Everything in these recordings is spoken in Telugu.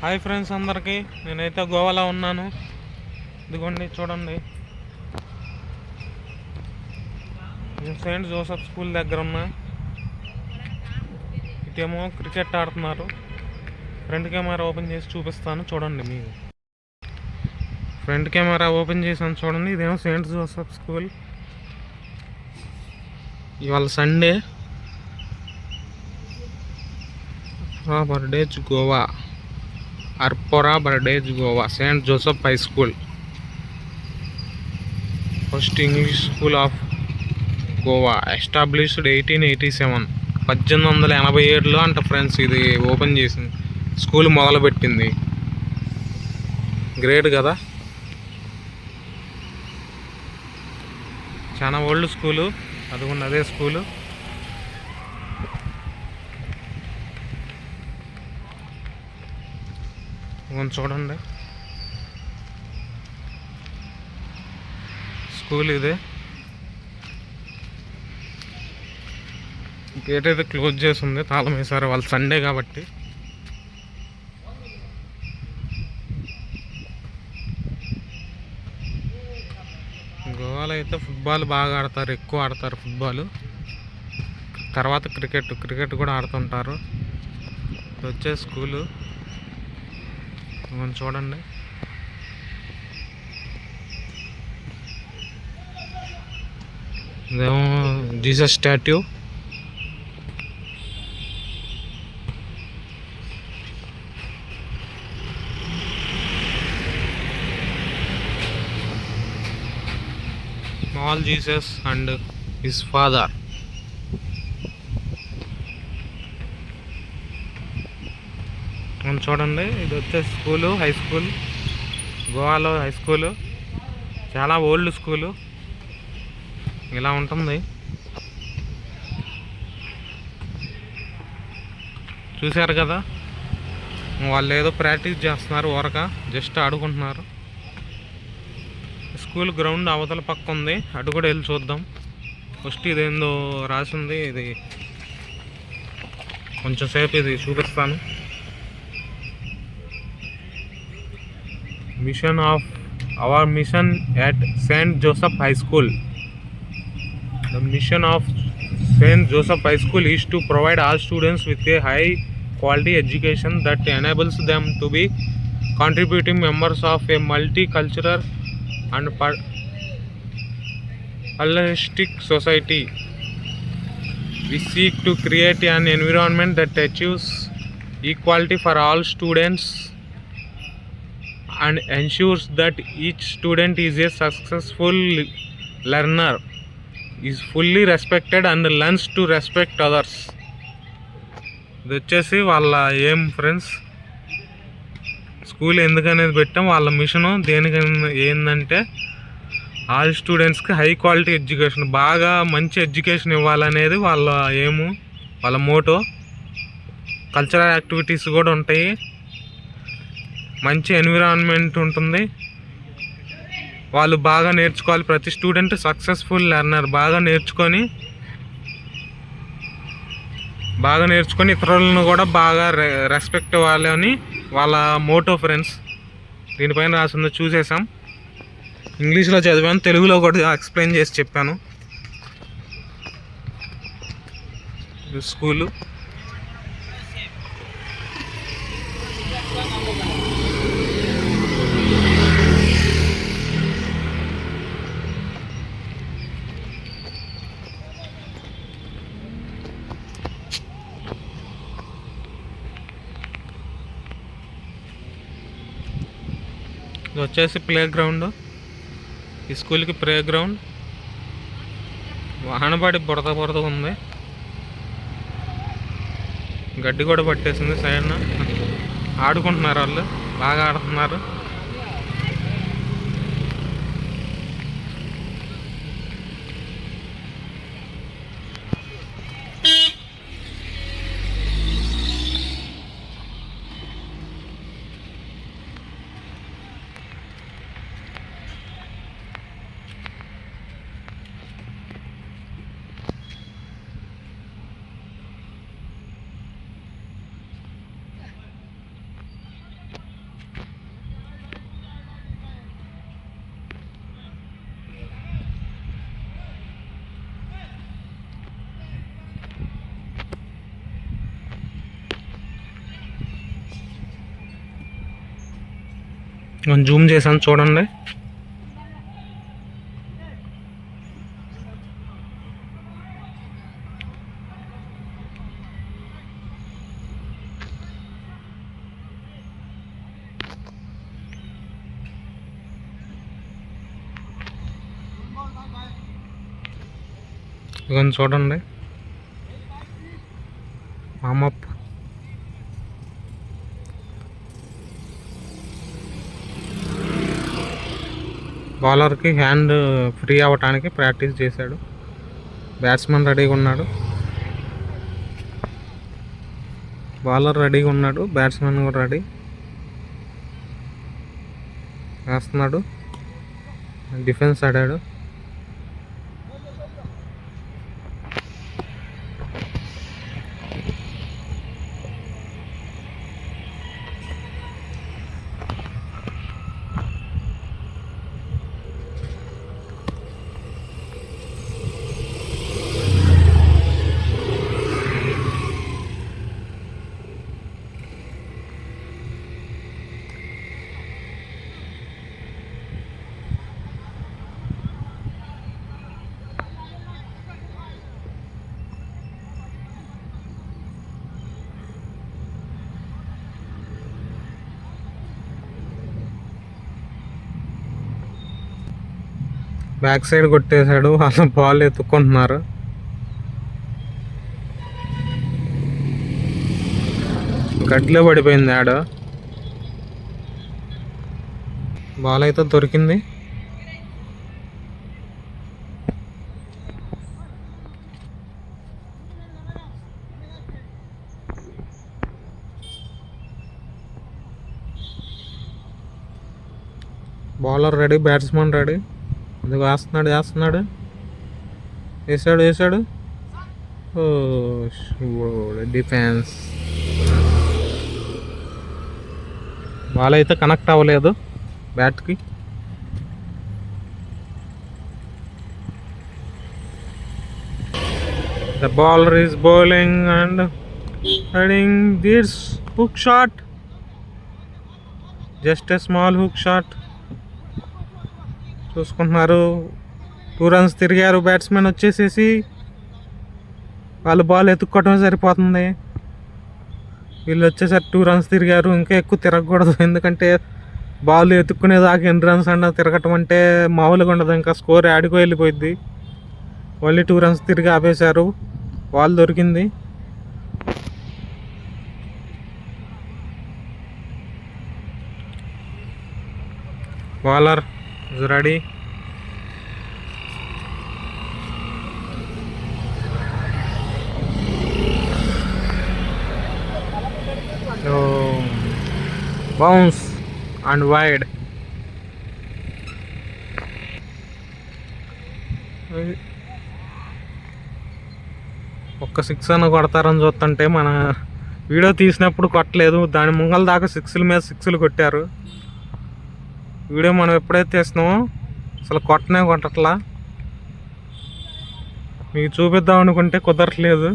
హాయ్ ఫ్రెండ్స్ అందరికీ. నేనైతే గోవాలో ఉన్నాను. ఇదిగోండి చూడండి. నేను సెయింట్ జోసఫ్ స్కూల్ దగ్గర ఉన్నా. ఇటేమో క్రికెట్ ఆడుతున్నారు. ఫ్రంట్ కెమెరా ఓపెన్ చేసి చూపిస్తాను. చూడండి మీకు ఫ్రంట్ కెమెరా ఓపెన్ చేసాను చూడండి. ఇదేమో సెయింట్ జోసఫ్ స్కూల్. ఇవాళ Sunday. Bardez Goa. Arpora Bardez Goa saint Joseph high school first English school of Goa established eighteen eighty seven పద్దెనిమిది వందల ఎనభై ఏడులో అంట ఫ్రెండ్స్ ఇది ఓపెన్ చేసింది. స్కూల్ మొదలుపెట్టింది. గ్రేట్ కదా? చాలా ఓల్డ్ స్కూలు అదిగోండి అదే స్కూలు కొంచెం చూడండి. స్కూల్ ఇదే. గేట్ అయితే క్లోజ్ చేసి ఉంది తాళం వేశారు వాళ్ళు సండే కాబట్టి. గోవాలో అయితే ఫుట్బాల్ బాగా ఆడతారు ఎక్కువ ఆడతారు ఫుట్బాల్. తర్వాత క్రికెట్ క్రికెట్ కూడా ఆడుతుంటారు. వచ్చే స్కూలు. మనం చూడండి. ఇదేమో Jesus statue. Small Jesus and his father. మనం చూడండి ఇది వచ్చే స్కూలు హై స్కూల్ గోవాలో హై స్కూలు. చాలా ఓల్డ్ స్కూలు. ఇలా ఉంటుంది. చూశారు కదా? వాళ్ళు ఏదో ప్రాక్టీస్ చేస్తున్నారు ఊరక జస్ట్ ఆడుకుంటున్నారు. స్కూల్ గ్రౌండ్ అవతల పక్క ఉంది. అటు కూడా వెళ్ళి చూద్దాం. ఫస్ట్ ఇదేందో రాసింది ఇది కొంచెం సేపు ఇది చూపిస్తాను. mission of our mission at St. Joseph High School. The mission of St. Joseph High School is to provide all students with a high quality education that enables them to be contributing members of a multicultural and holistic society. We seek to create an environment that achieves equality for all students and ensures that each student is a successful learner, is fully respected and learns to respect others. ఇది వచ్చేసి వాళ్ళ ఏం ఫ్రెండ్స్ స్కూల్ ఎందుకనేది పెట్టాం? వాళ్ళ మిషను దేనికని ఏంటంటే ఆల్ స్టూడెంట్స్కి హై క్వాలిటీ ఎడ్యుకేషన్ బాగా మంచి ఎడ్యుకేషన్ ఇవ్వాలనేది వాళ్ళ ఏము? వాళ్ళ మోటో కల్చరల్ యాక్టివిటీస్ కూడా ఉంటాయి. మంచి ఎన్విరాన్మెంట్ ఉంటుంది. వాళ్ళు బాగా నేర్చుకోవాలి. ప్రతి స్టూడెంట్ సక్సెస్ఫుల్ లెర్నర్. బాగా నేర్చుకొని బాగా నేర్చుకొని ఇతరులను కూడా బాగా రె- రెస్పెక్ట్ అని వాళ్ళ మోటో ఫ్రెండ్స్ దీనిపైన రాసిందో చూసేసాం ఇంగ్లీష్లో చదివాను తెలుగులో కూడా ఎక్స్ప్లెయిన్ చేసి చెప్పాను. స్కూలు వచ్చేసి ప్లే గ్రౌండ్. ఈ స్కూల్కి ప్లే గ్రౌండ్. వానపడి బురద బురద ఉంది. గడ్డి కూడా పట్టేసింది సైడ్న. ఆడుకుంటున్నారు వాళ్ళు. బాగా ఆడుతున్నారు. నేను జూమ్ చేశాను చూడండి. ఇదిగోండి చూడండి. బౌలర్కి హ్యాండ్ ఫ్రీ అవ్వటానికి ప్రాక్టీస్ చేశాడు. బ్యాట్స్మెన్ రెడీగా ఉన్నాడు. బౌలర్ రెడీగా ఉన్నాడు. బ్యాట్స్మెన్ కూడా రెడీ. వేస్తున్నాడు. డిఫెన్స్ ఆడాడు. బ్యాక్ సైడ్ కొట్టేశాడు వాళ్ళ బాల్ ఎత్తుకుంటున్నారు. గడ్లో పడిపోయింది ఆడ. బాల్ అయితే దొరికింది. Bowler ready batsmen ready. అందుకు వేస్తున్నాడు వేస్తున్నాడు వేసాడు వేసాడు ఓ డిఫెన్స్ బాల్ అయితే కనెక్ట్ అవ్వలేదు బ్యాట్కి. The bowler is bowling and heading this hook shot just a small hook shot చూసుకుంటున్నారు. టూ రన్స్ తిరిగారు. బ్యాట్స్మెన్ వచ్చేసేసి వాళ్ళు బాల్ ఎత్తుక్కోవటమే సరిపోతుంది. వీళ్ళు వచ్చేసరి టూ రన్స్ తిరిగారు. ఇంకా ఎక్కువ తిరగకూడదు. ఎందుకంటే బాల్ ఎత్తుక్కునేదాకా ఎన్ని రన్స్ అన్నా తిరగటం అంటే మామూలుగా ఉండదు. ఇంకా స్కోర్ ఆడికో వెళ్ళిపోయింది మళ్ళీ టూ రన్స్ తిరిగి ఆపేశారు. బాల్ దొరికింది. Bowler is ready? So bounce and wide. ఒక్క సిక్స్ అన్న కొడతారని చూస్తుంటే మన వీడియో తీసినప్పుడు కొట్టలేదు. దాని ముంగల దాకా సిక్స్ల మీద సిక్స్లు కొట్టారు. వీడియో మనం ఎప్పుడైతే తీస్తున్నామో అసలు కొట్టనే కొట్టట్లా. మీకు చూపిద్దాం అనుకుంటే కుదరట్లేదు.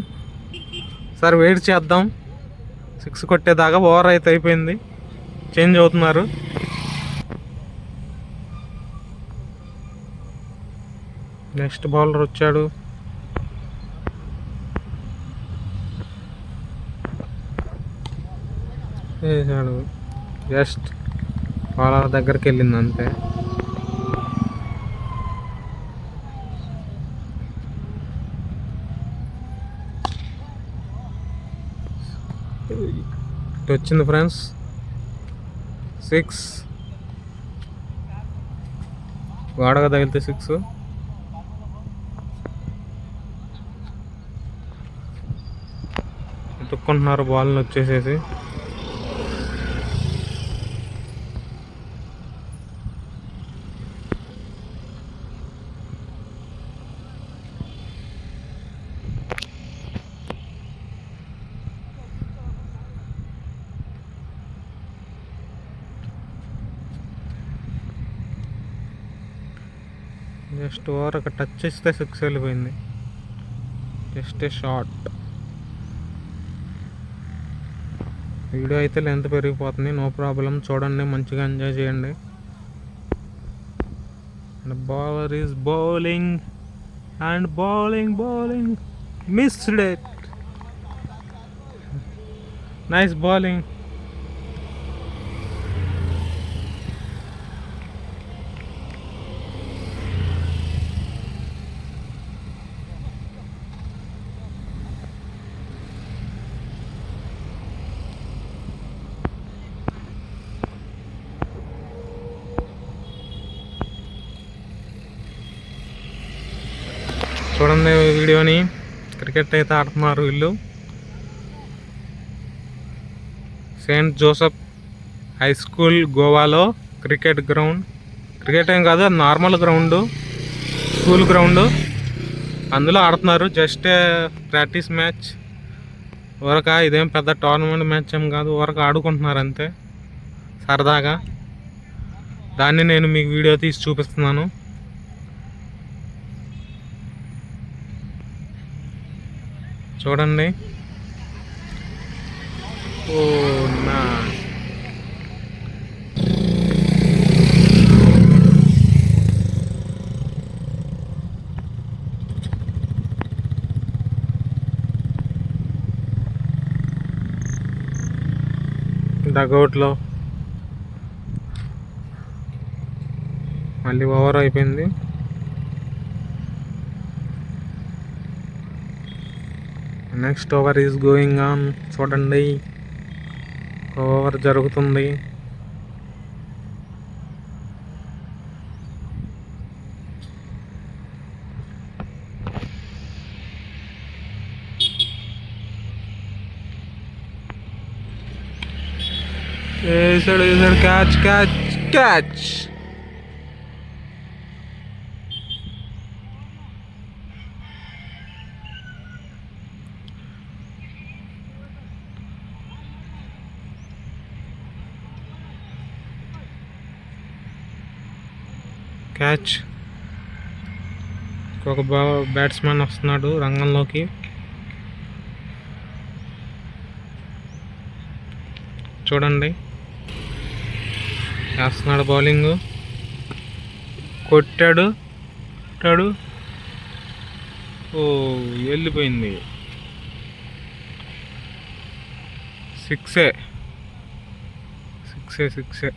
సరే వెయిట్ చేద్దాం. సిక్స్ కొట్టేదాకా ఓవర్ అయితే అయిపోయింది. చేంజ్ అవుతున్నారు. నెక్స్ట్ బౌలర్ వచ్చాడు. వేసాడు. జస్ట్ బౌలర్ దగ్గరికి వెళ్ళింది అంతే. ఇటు వచ్చింది ఫ్రెండ్స్. సిక్స్. గోడగా తగిలితే సిక్స్. ఎత్తుక్కుంటున్నారు బాల్ని వచ్చేసేసి. జస్ట్ ఓవర్ ఒక టచ్ ఇస్తే సిక్స్ వెళ్ళిపోయింది. జస్ట్ ఏ షార్ట్ వీడియో అయితే లెంత్ పెరిగిపోతుంది. No problem. చూడండి మంచిగా ఎంజాయ్ చేయండి. And bowler is bowling. And bowling bowling. Missed it. Nice bowling. చూడండి వీడియోని. క్రికెట్ అయితే ఆడుతున్నారు వీళ్ళు. సెయింట్ జోసెఫ్ హై స్కూల్ గోవాలో క్రికెట్ గ్రౌండ్. క్రికెట్ ఏం కాదు అది నార్మల్ గ్రౌండ్. School ground. అందులో ఆడుతున్నారు. Just practice match. ఊరక ఇదేం పెద్ద టోర్నమెంట్ మ్యాచ్ ఏం కాదు. ఊరక ఆడుకుంటున్నారు అంతే. సరదాగా. దాన్ని నేను మీకు వీడియో తీసి చూపిస్తున్నాను. చూడండి. ఓ నా. డగౌట్లో మళ్ళీ ఓవర్ అయిపోయింది. Next over is going on చూడండి. ఓవర్ జరుగుతుంది. వేసాడు వేసాడు క్యాచ్ క్యాచ్ క్యాచ్ క్యాచ్. ఒక బా బ్యాట్స్మెన్ వస్తున్నాడు రంగంలోకి. చూడండి. వేస్తున్నాడు బౌలింగ్. కొట్టాడు. కొట్టాడు. ఓ వెళ్ళిపోయింది. సిక్సే. సిక్సే సిక్సే.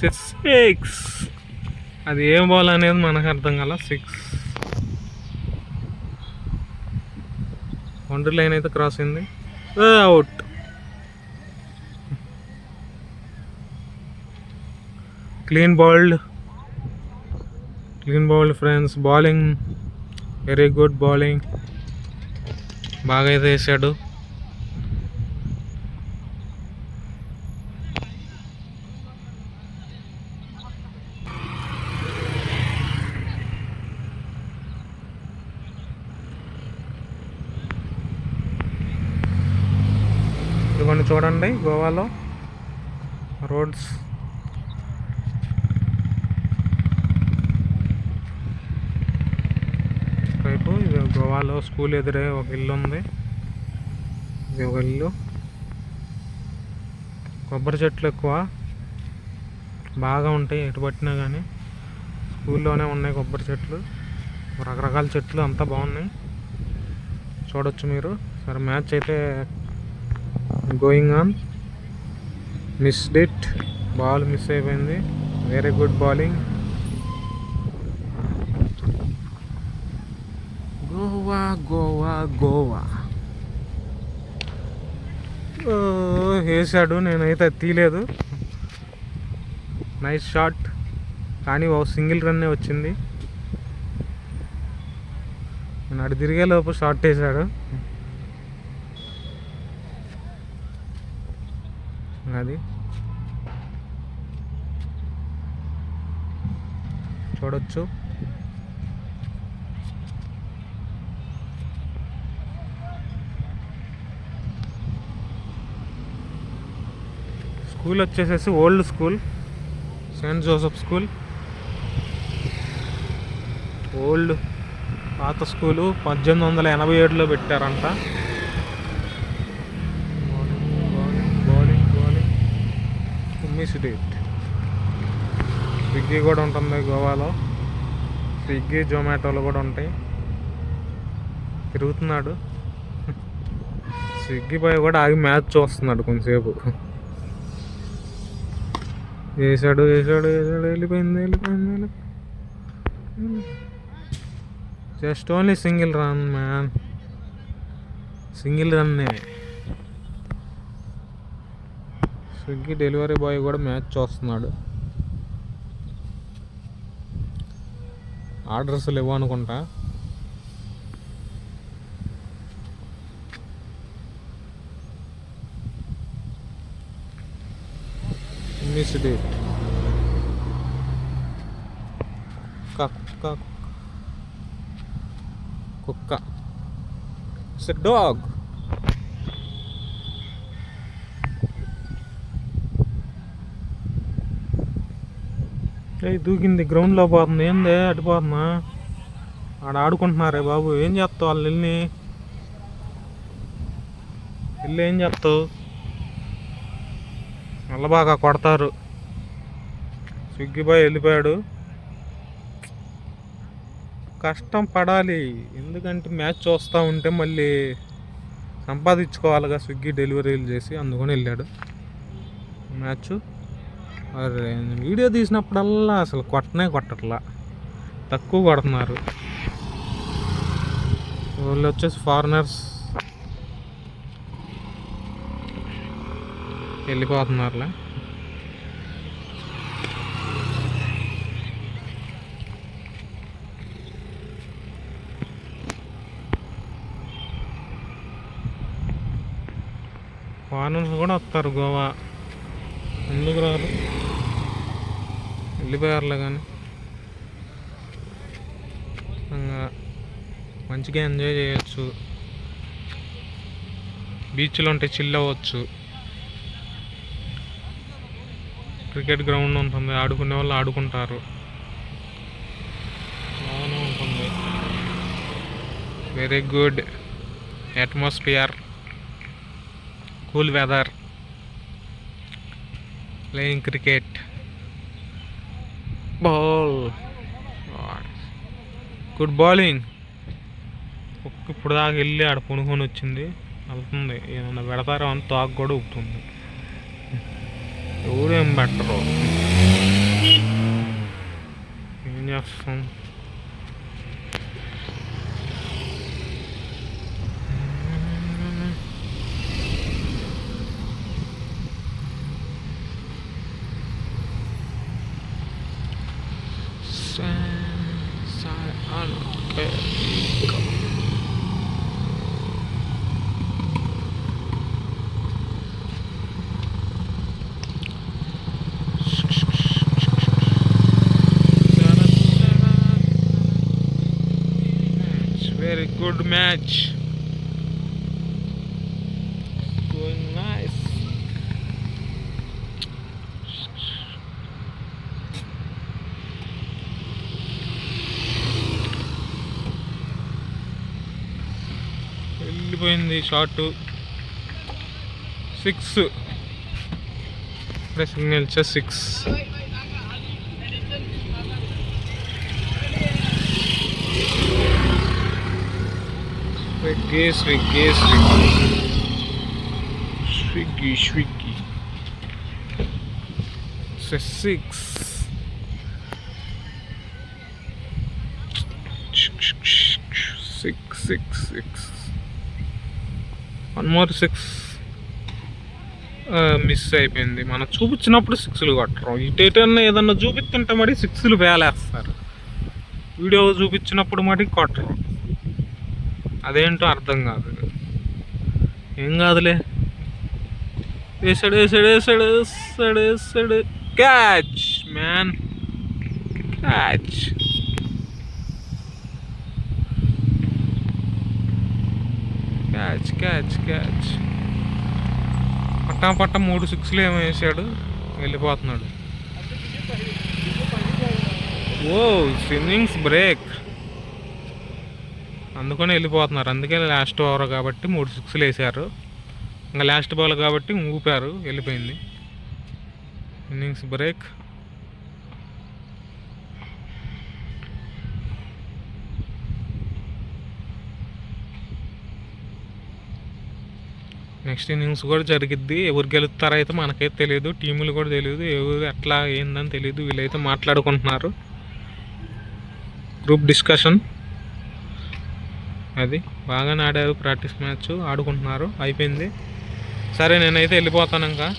సిక్స్ అది ఏం బాల్ అనేది మనకు అర్థం కల? సిక్స్ బౌండరీ లైన్ అయితే క్రాస్ అయింది. Out clean bowled clean bowled friends bowling very good bowling బాగా అయితే వేసాడు. ఇదిగోండి చూడండి గోవాలో రోడ్స్. వైపు ఇది గోవాలో స్కూల్ ఎదురే ఒక ఇల్లు ఉంది. ఇది ఒక ఇల్లు. కొబ్బరి చెట్లు ఎక్కువ. బాగా ఉంటాయి ఎటు పట్టినా కానీ స్కూల్లోనే ఉన్నాయి కొబ్బరి చెట్లు. రకరకాల చెట్లు అంతా బాగున్నాయి. చూడొచ్చు మీరు. సరే మ్యాచ్ అయితే going on missed it ball miss అయిపోయింది. Very good bowling Goa Goa Goa వేసాడు నేనైతే అది తీయలేదు నైస్ షాట్ కానీ ఓ సింగిల్ రన్నే వచ్చింది. నేను అటు తిరిగే లోపు షార్ట్ వేసాడు అది. చూడొచ్చు. స్కూల్ వచ్చేసేసి old school Saint Joseph school. Old పాత స్కూలు పద్దెనిమిది వందల ఎనభై ఏడులో పెట్టారంట. బౌలింగ్ స్విగ్గీ కూడా ఉంటుంది గోవాలో. స్విగ్గీ జొమాటోలు కూడా ఉంటాయి. తిరుగుతున్నాడు. స్విగ్గీ బాయ్ కూడా ఆగి మ్యాచ్ చూస్తున్నాడు కొంతసేపు. వేసాడు వేసాడు వేసాడు వెళ్ళిపోయింది వెళ్ళిపోయింది వెళ్ళిపోయింది. Just only single run man single రన్నే Swiggy delivery boy కూడా మ్యాచ్ చూస్తున్నాడు. ఆర్డర్స్ లేవు అనుకుంటా. మిస్డ్ ఇట్ కుక్క కుక్క కుక్క ఇట్స్ డాగ్ దూకింది గ్రౌండ్లో పోతుంది. ఏంది అటు పోతుందా? ఆడ ఆడుకుంటున్నారే బాబు. ఏం చేస్తావు వాళ్ళు వెళ్ళి? వెళ్ళి ఏం చేస్తావు? మళ్ళా బాగా కొడతారు. స్విగ్గీ బాయ్ వెళ్ళిపోయాడు. కష్టం పడాలి. ఎందుకంటే మ్యాచ్ చూస్తూ ఉంటే మళ్ళీ సంపాదించుకోవాలిగా స్విగ్గీ డెలివరీలు చేసి అందుకని వెళ్ళాడు. మ్యాచ్ అరే వీడియో తీసినప్పుడల్లా అసలు కొట్టనే కొట్టట్లా. తక్కువ కొడుతున్నారు. వాళ్ళు వచ్చేసి ఫారినర్స్ వెళ్ళిపోతున్నారులే. ఫారినర్స్ కూడా వస్తారు గోవా. ఎందుకు రారు? వెళ్ళిపోయారులే కానీ. మంచిగా ఎంజాయ్ చేయొచ్చు. బీచ్లో ఉంటే చిల్ అవ్వచ్చు. క్రికెట్ గ్రౌండ్ ఉంటుంది ఆడుకునే వాళ్ళు ఆడుకుంటారు. బాగానే ఉంటుంది. Very good atmosphere cool weather playing cricket ball. Good bowling ఇప్పుడు దాకా వెళ్ళి ఆడ పునుకొని వచ్చింది. వెళ్తుంది. ఏమన్నా పెడతారో అని తాకు కూడా ఉప్పుతుంది ఎవరేం పెట్టరు. ఏం చేస్తాం? Good match. Going nice. వెళ్ళిపోయింది షార్ట్ సిక్స్ ఇప్పుడే signal six Swiggy Swiggy Swiggy. Swiggy Swiggy. Six. Six six six. One more six. Miss అయిపోయింది. మనం చూపించినప్పుడు సిక్స్లు కొట్టరు. ఇటేటన్నా ఏదన్నా చూపిస్తుంటే మరి సిక్స్లు వేలేస్తారు. వీడియో చూపించినప్పుడు మరి కొట్టరు. అదేంటో అర్థం కాదు. ఏం కాదులే. వేసాడు వేసాడు వేసాడు వేసాడు వేసాడు. Catch man catch catch catch catch పట్టా పట్ట మూడు సిక్స్లు ఏమో వేసాడు. వెళ్ళిపోతున్నాడు. ఓ స్విమ్మింగ్స్ బ్రేక్ అందుకని వెళ్ళిపోతున్నారు. అందుకే లాస్ట్ ఓవర్ కాబట్టి మూడు సిక్స్లు వేశారు. ఇంకా లాస్ట్ బాల్ కాబట్టి ఊపారు వెళ్ళిపోయింది. ఇన్నింగ్స్ బ్రేక్ నెక్స్ట్ ఇన్నింగ్స్ కూడా జరిగిద్ది. ఎవరు గెలుస్తారైతే మనకైతే తెలియదు. టీములు కూడా తెలియదు. ఎవరు ఎట్లా ఏందని తెలియదు. వీళ్ళైతే మాట్లాడుకుంటున్నారు. గ్రూప్ డిస్కషన్ అది బాగానే ఆడారు ప్రాక్టీస్ మ్యాచ్ ఆడుకుంటున్నారు అయిపోయింది. సరే నేనైతే వెళ్ళిపోతాను ఇంకా.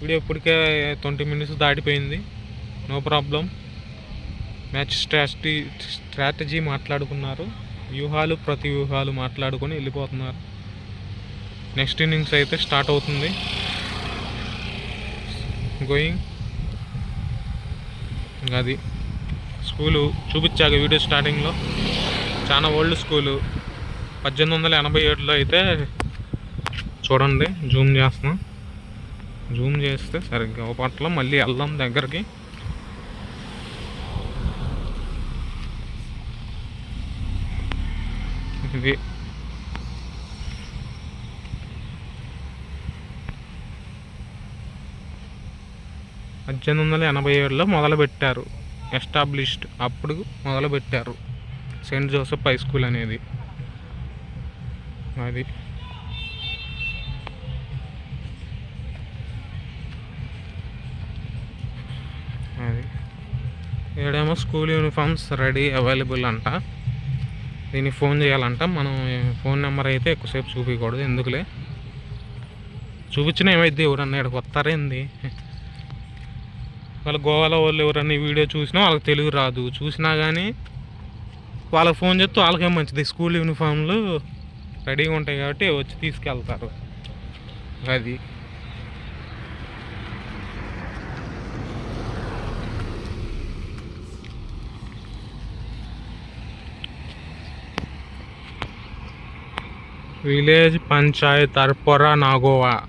వీడియో ఇప్పటికే ట్వంటీ మినిట్స్ దాటిపోయింది. No problem. Match strategy strategy మాట్లాడుకున్నారు. వ్యూహాలు ప్రతి వ్యూహాలు మాట్లాడుకొని వెళ్ళిపోతున్నారు. నెక్స్ట్ ఇన్నింగ్స్ అయితే స్టార్ట్ అవుతుంది. గోయింగ్ ఇంకా అది. స్కూలు చూపించాక వీడియో స్టార్టింగ్లో. చాలా ఓల్డ్ స్కూలు పద్దెనిమిది వందల ఎనభై ఏడులో అయితే చూడండి జూమ్ చేస్తున్నాం. జూమ్ చేస్తే సరిగ్గా ఒక పట్ల మళ్ళీ వెళ్దాం దగ్గరికి. ఇది. పద్దెనిమిది వందల ఎనభై ఏడులో మొదలుపెట్టారు. ఎస్టాబ్లిష్డ్ అప్పుడు మొదలుపెట్టారు. సెయింట్ జోసెఫ్ హై స్కూల్ అనేది. అది. అది. ఏడేమో స్కూల్ యూనిఫామ్స్ రెడీ అవైలబుల్ అంట. దీనికి ఫోన్ చేయాలంట. మనం ఫోన్ నెంబర్ అయితే ఎక్కువసేపు చూపించకూడదు ఎందుకులే? చూపించిన ఏమైంది ఎవరన్నా ఇక్కడికి వస్తారేంది వాళ్ళ గోవాలో వాళ్ళు ఎవరన్నా ఈ వీడియో చూసినా వాళ్ళకి తెలుగు రాదు. చూసినా కానీ వాళ్ళకి ఫోన్ చేస్తే వాళ్ళకేం మంచిది? స్కూల్ యూనిఫామ్లు రెడీగా ఉంటాయి కాబట్టి వచ్చి తీసుకెళ్తారు. అది. విలేజ్ పంచాయత్ అర్పొరా నాగోవా.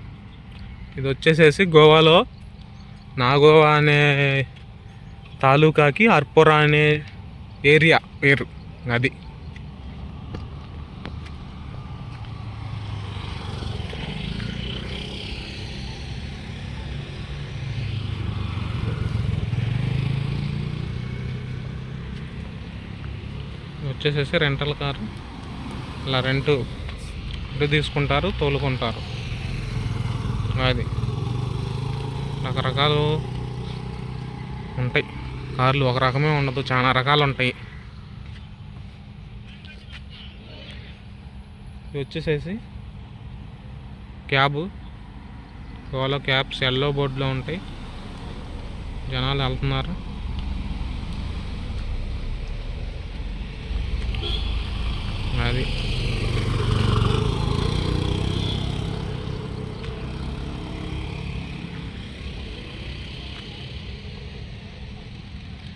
ఇది వచ్చేసేసి గోవాలో. నాగోవా అనే తాలూకాకి అర్పొరా అనే ఏరియా పేరు. అది. వచ్చేసేసి రెంటల్ కారు. ఇలా రెంటు తీసుకుంటారు తోలుకుంటారు. అది. రకరకాలు ఉంటాయి. కార్లు ఒక రకమే ఉండదు చాలా రకాలు ఉంటాయి. ఇది వచ్చేసేసి క్యాబ్. ఓలో క్యాబ్స్ ఎల్లో బోర్డులో ఉంటాయి. జనాలు వెళ్తున్నారు. అది.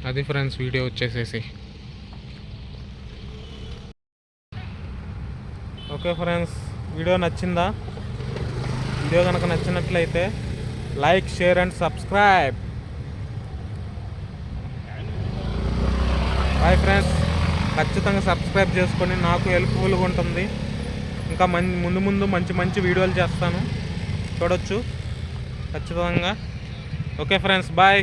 అది ఫ్రెండ్స్ వీడియో వచ్చేసేసి. ఓకే ఫ్రెండ్స్ వీడియో నచ్చిందా? వీడియో కనుక నచ్చినట్లయితే like share and subscribe. Bye friends ఖచ్చితంగా సబ్స్క్రైబ్ చేసుకొని నాకు హెల్ప్ఫుల్గా ఉంటుంది. ఇంకా మం ముందు ముందు మంచి మంచి వీడియోలు చేస్తాను. చూడొచ్చు. ఖచ్చితంగా. Okay friends bye.